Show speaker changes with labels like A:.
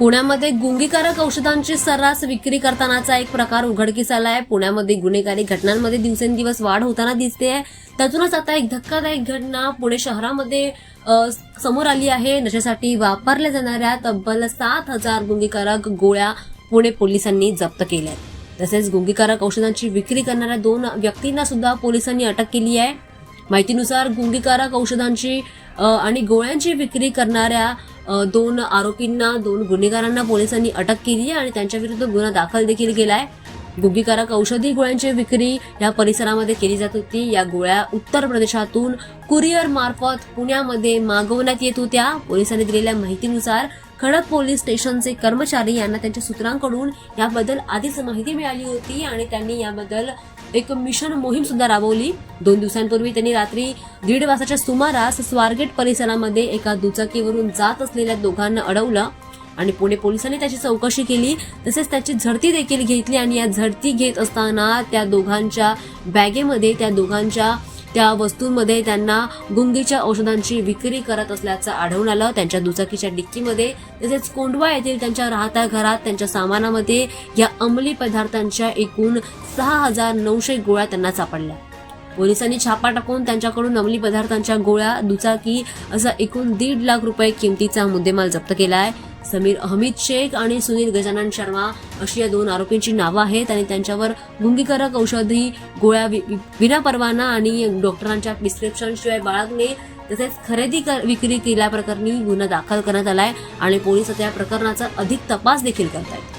A: पुण्यामध्ये गुंगीकारक औषधांची सर्रास विक्री करतानाचा एक प्रकार उघडकीस आला आहे पुण्यामध्ये गुन्हेगारी घटनांमध्ये दिवसेंदिवस वाढ होताना दिसते आहे. त्यातूनच आता एक धक्कादायक घटना पुणे शहरामध्ये समोर आली आहे. नशेसाठी वापरल्या जाणाऱ्या तब्बल सात हजार गुंगीकारक गोळ्या पुणे पोलिसांनी जप्त केल्या आहेत. तसेच गुंगीकारक औषधांची विक्री करणाऱ्या दोन व्यक्तींना सुद्धा पोलिसांनी अटक केली आहे. माहितीनुसार गुंगीकारक औषधांची आणि गोळ्यांची विक्री करणाऱ्या दोन आरोपींना दोन गुन्हेगारांना पोलिसांनी अटक केली आहे आणि त्यांच्या विरुद्ध गुन्हा दाखल देखील केलाय. गुगीकारक औषधी गोळ्यांची विक्री या परिसरामध्ये केली जात होती. या गोळ्या उत्तर प्रदेशातून कुरिअर मार्फत पुण्यामध्ये मागवण्यात येत होत्या. पोलिसांनी दिलेल्या माहितीनुसार खडक पोलीस स्टेशनचे कर्मचारी यांना त्यांच्या सूत्रांकडून याबद्दल आधीच माहिती मिळाली होती आणि त्यांनी याबद्दल एक मिशन मोहीम सुद्धा राबवली. दोन दिवसांपूर्वी त्यांनी रात्री दीड वाजताच्या सुमारास स्वारगेट परिसरामध्ये एका दुचाकीवरून जात असलेल्या दोघांना अडवलं आणि पुणे पोलिसांनी त्याची चौकशी केली. तसेच त्याची झडती देखील घेतली आणि या झडती घेत असताना त्या दोघांच्या बॅगेमध्ये त्या दोघांच्या त्या वस्तूंमध्ये त्यांना गुंगीच्या औषधांची विक्री करत असल्याचं आढळून आलं. त्यांच्या दुचाकीच्या डिक्कीमध्ये तसेच कोंडवा येथील त्यांच्या राहत्या घरात त्यांच्या सामानामध्ये या अंमली पदार्थांच्या एकूण सहा हजार नऊशे गोळ्या त्यांना सापडल्या. पोलिसांनी छापा टाकून त्यांच्याकडून अंमली पदार्थांच्या गोळ्या दुचाकी असा एकूण दीड लाख रुपये किमतीचा मुद्देमाल जप्त केला आहे समीर अहमिद शेख आणि सुनील गजानन शर्मा अशी या दोन आरोपींची नावं आहेत आणि त्यांच्यावर गुंगीकारक औषधी गोळ्या विनापरवाना आणि डॉक्टरांच्या प्रिस्क्रिप्शन शिवाय बाळगणे तसेच खरेदी कर- विक्री केल्याप्रकरणी गुन्हा दाखल करण्यात आलाय आणि पोलीस आता या प्रकरणाचा अधिक तपास देखील करत आहेत